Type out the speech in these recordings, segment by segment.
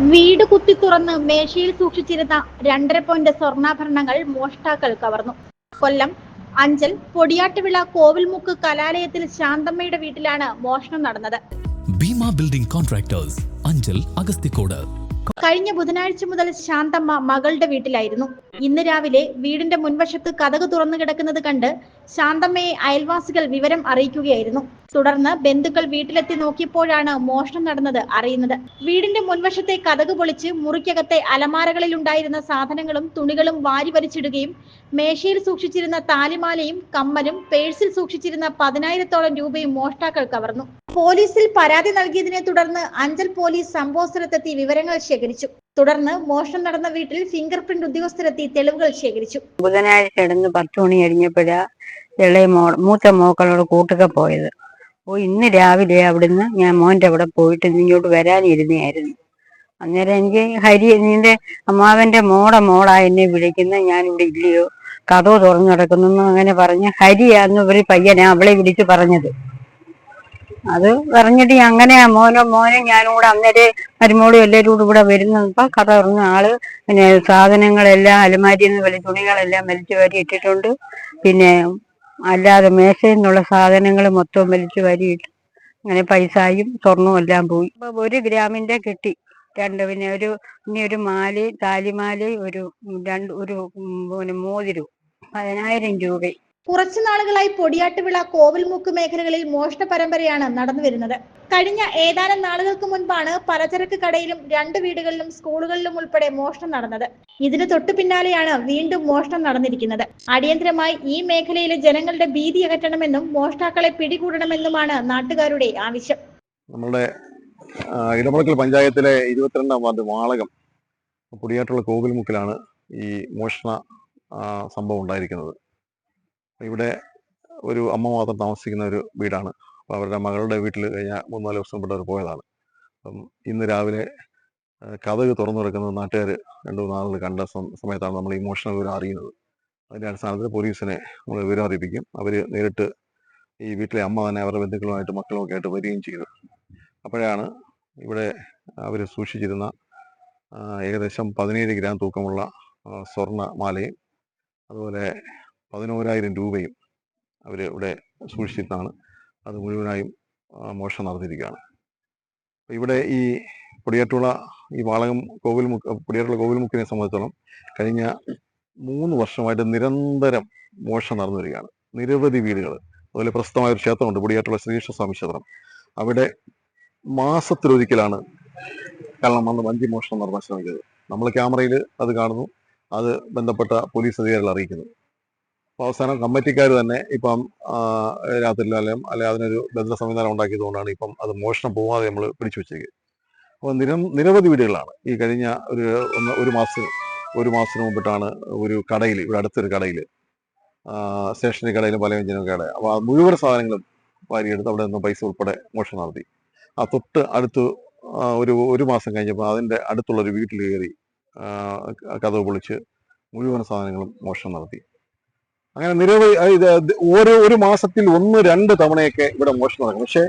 വീട് കുത്തി തുറന്ന് മേശയിൽ സൂക്ഷിച്ചിരുന്ന രണ്ടര പോയിന്റ് സ്വർണാഭരണങ്ങൾ മോഷ്ടാക്കൾ കവർന്നു. കൊല്ലം അഞ്ചൽ പൊടിയാട്ടുവിള കോവിൽമുക്ക് കലാലയത്തിൽ ശാന്തമ്മയുടെ വീട്ടിലാണ് മോഷണം നടന്നത്. ഭീമ ബിൽഡിംഗ് കോൺട്രാക്ടേഴ്സ് അഞ്ചൽ അഗസ്തിക്കോട് കഴിഞ്ഞ ബുധനാഴ്ച മുതൽ ശാന്തമ്മ മകളുടെ വീട്ടിലായിരുന്നു. ഇന്ന് രാവിലെ വീടിന്റെ മുൻവശത്ത് കഥക് തുറന്നു കിടക്കുന്നത് കണ്ട് ശാന്തമ്മയെ അയൽവാസികൾ വിവരം അറിയിക്കുകയായിരുന്നു. തുടർന്ന് ബന്ധുക്കൾ വീട്ടിലെത്തി നോക്കിയപ്പോഴാണ് മോഷണം നടന്നത് അറിയുന്നത്. വീടിന്റെ മുൻവശത്തെ കഥക് പൊളിച്ച് മുറിക്കകത്തെ അലമാരകളിൽ ഉണ്ടായിരുന്ന സാധനങ്ങളും തുണികളും വാരി വലിച്ചിടുകയും മേശയിൽ സൂക്ഷിച്ചിരുന്ന താലിമാലയും കമ്മലും പേഴ്സിൽ സൂക്ഷിച്ചിരുന്ന പതിനായിരത്തോളം രൂപയും മോഷ്ടാക്കൾ കവർന്നു. പോലീസിൽ പരാതി നൽകിയതിനെ തുടർന്ന് അഞ്ചൽ പോലീസ് സംഭവ സ്ഥലത്തെത്തി വിവരങ്ങൾ ശേഖരിച്ചു. തുടർന്ന് മോഷണം നടന്ന വീട്ടിൽ ഫിംഗർ പ്രിന്റ് ഉദ്യോഗസ്ഥരെത്തി തെളിവുകൾ ശേഖരിച്ചു. ബുധനാഴ്ച കിടന്ന് പത്ത് മണി കഴിഞ്ഞപ്പോഴാ മോ മൂത്ത മോക്കളോട് കൂട്ടുക പോയത്. ഓ ഇന്ന് രാവിലെ അവിടുന്ന് ഞാൻ മോന്റെ അവിടെ പോയിട്ട് ഇങ്ങോട്ട് വരാനിരുന്നായിരുന്നു അന്നേരം എനിക്ക് ഹരി നിന്റെ അമ്മാവന്റെ മോടെ മോളാ എന്നെ വിളിക്കുന്ന ഞാൻ ഇവിടെ ഇല്ലയോ? കഥ തുറന്നു കിടക്കുന്നു അങ്ങനെ പറഞ്ഞ് ഹരിയാന്ന് ഒരു പയ്യനാ അവളെ വിളിച്ച് പറഞ്ഞത്. അത് പറഞ്ഞിട്ട് അങ്ങനെ മോനോ മോനെ ഞാനും കൂടെ അന്നേരം മരുമോളും എല്ലാവരും കൂടെ ഇവിടെ വരുന്നപ്പോ കഥ പറഞ്ഞ ആൾ പിന്നെ സാധനങ്ങളെല്ലാം അലമാരിയിൽ നിന്ന് വലിയ തുണികളെല്ലാം വലിച്ചു വാരി ഇട്ടിട്ടുണ്ട്. പിന്നെ അല്ലാതെ മേശയിൽ നിന്നുള്ള സാധനങ്ങൾ മൊത്തം വലിച്ചു വാരിയിട്ട് അങ്ങനെ പൈസയും സ്വർണവും എല്ലാം പോയി. അപ്പൊ ഒരു ഗ്രാമിന്റെ കിട്ടി. രണ്ട് പിന്നെ ഒരു ഇനി ഒരു മാലി താലിമാലയും ഒരു രണ്ട് ഒരു പിന്നെ മോതിരവും പതിനായിരം രൂപ കുറച്ചു നാളുകളായി പൊടിയാട്ടുവിള കോവിൽമുക്ക് മേഖലകളിൽ മോഷണ പരമ്പരയാണ് നടന്നു വരുന്നത്. കഴിഞ്ഞ ഏതാനും നാളുകൾക്ക് മുൻപാണ് പലചരക്ക് കടയിലും രണ്ട് വീടുകളിലും സ്കൂളുകളിലും ഉൾപ്പെടെ മോഷണം നടന്നത്. ഇതിന് തൊട്ടു പിന്നാലെയാണ് വീണ്ടും മോഷണം നടന്നിരിക്കുന്നത്. അടിയന്തരമായി ഈ മേഖലയിലെ ജനങ്ങളുടെ ഭീതി അകറ്റണമെന്നും മോഷ്ടാക്കളെ പിടികൂടണമെന്നുമാണ് നാട്ടുകാരുടെ ആവശ്യം. നമ്മുടെ ഇടമുളക്കൽ പഞ്ചായത്തിലെ ഇരുപത്തിരണ്ടാം വാർഡ് വാളകം പൊടിയാട്ടുള്ള കോവിൽമുക്കിലാണ് ഈ മോഷണ സംഭവം ഉണ്ടായിരിക്കുന്നത്. ഇവിടെ ഒരു അമ്മ മാത്രം താമസിക്കുന്ന ഒരു വീടാണ്. അപ്പോൾ അവരുടെ മകളുടെ വീട്ടിൽ കഴിഞ്ഞ മൂന്നാൽ ദിവസം അവർ പോയതാണ്. അപ്പം ഇന്ന് രാവിലെ കഥക് തുറന്നു കിടക്കുന്നത് നാട്ടുകാർ രണ്ടു മൂന്ന് കണ്ട സമയത്താണ് നമ്മൾ ഇമോഷണൽ മോഷണ വിവരം അറിയുന്നത്. അതിന്റെ അടിസ്ഥാനത്തിൽ പോലീസിനെ നമ്മൾ വിവരം അറിയിപ്പിക്കും. അവർ നേരിട്ട് ഈ വീട്ടിലെ അമ്മ തന്നെ അവരുടെ ബന്ധുക്കളുമായിട്ട് മക്കളുമൊക്കെ ആയിട്ട് വരികയും ചെയ്തു. അപ്പോഴാണ് ഇവിടെ അവർ സൂക്ഷിച്ചിരുന്ന ഏകദേശം പതിനേഴ് ഗ്രാം തൂക്കമുള്ള സ്വർണ മാലയും അതുപോലെ പതിനോരായിരം രൂപയും അവർ ഇവിടെ സൂക്ഷിച്ചിട്ടാണ് അത് മുഴുവനായും മോഷണം നടത്തിയിരിക്കുകയാണ്. ഇവിടെ ഈ പൊടിയാറ്റുള്ള ഈ വാളകം കോവിൽമുക്ക് പൊടിയാറ്റുള്ള കോവിൽമുക്കിനെ സംബന്ധിച്ചോളം കഴിഞ്ഞ മൂന്ന് വർഷമായിട്ട് നിരന്തരം മോഷണം നടന്നു വരികയാണ്. നിരവധി വീടുകൾ അതുപോലെ പ്രസിദ്ധമായ ഒരു ക്ഷേത്രമുണ്ട് പൊടിയാറ്റുള്ള ശ്രീകൃഷ്ണ സ്വാമി ക്ഷേത്രം. അവിടെ മാസത്തിലൊരിക്കലാണ് കള്ളം വന്ന് വഞ്ചി മോഷണം നടത്താൻ ശ്രമിക്കുന്നത്. നമ്മൾ ക്യാമറയിൽ അത് കാണുന്നു. അത് ബന്ധപ്പെട്ട പോലീസ് അധികാരികൾ അറിയിക്കുന്നു. അവസാനം കമ്മിറ്റിക്കാർ തന്നെ ഇപ്പം രാത്രി അല്ലെങ്കിൽ അല്ലെ അതിനൊരു ബന്ധ സംവിധാനം ഉണ്ടാക്കിയതുകൊണ്ടാണ് ഇപ്പം അത് മോഷണം പോവാതെ നമ്മൾ പിടിച്ചു വെച്ചേക്ക് അപ്പോൾ നിര നിരവധി വീടുകളാണ്. ഈ കഴിഞ്ഞ ഒരു ഒന്ന് ഒരു മാസം ഒരു മാസത്തിന് മുമ്പിട്ടാണ് ഒരു കടയിൽ ഇവിടെ അടുത്തൊരു കടയിൽ സ്റ്റേഷനറി കടയിലും പലവ്യഞ്ജനം കട. അപ്പോൾ മുഴുവൻ സാധനങ്ങളും വാരിയെടുത്ത് അവിടെ നിന്ന് പൈസ ഉൾപ്പെടെ മോഷണം നടത്തി. ആ തൊട്ട് അടുത്ത് ഒരു ഒരു മാസം കഴിഞ്ഞപ്പോൾ അതിന്റെ അടുത്തുള്ളൊരു വീട്ടിൽ കയറി കഥ പൊളിച്ച് മുഴുവൻ സാധനങ്ങളും മോഷണം നടത്തി. അങ്ങനെ നിരവധി ഓരോ ഒരു മാസത്തിൽ ഒന്ന് രണ്ട് തവണയൊക്കെ ഇവിടെ മോഷണം നടക്കും. പക്ഷേ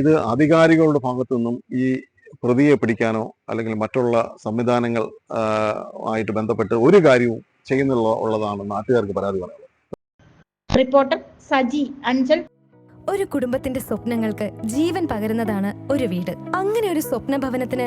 ഇത് അധികാരികളുടെ ഭാഗത്തു നിന്നും ഈ പ്രതിയെ പിടിക്കാനോ അല്ലെങ്കിൽ മറ്റുള്ള സംവിധാനങ്ങൾ ആയിട്ട് ബന്ധപ്പെട്ട് ഒരു കാര്യവും ചെയ്യുന്നുള്ള ഉള്ളതാണ് നാട്ടുകാർക്ക് പരാതി പറയുന്നത് റിപ്പോർട്ടർ സജി അഞ്ചൽ. ഒരു കുടുംബത്തിന്റെ സ്വപ്നങ്ങൾക്ക് ജീവൻ പകരുന്നതാണ് ഒരു വീട്. അങ്ങനെ ഒരു സ്വപ്ന ഭവനത്തിന്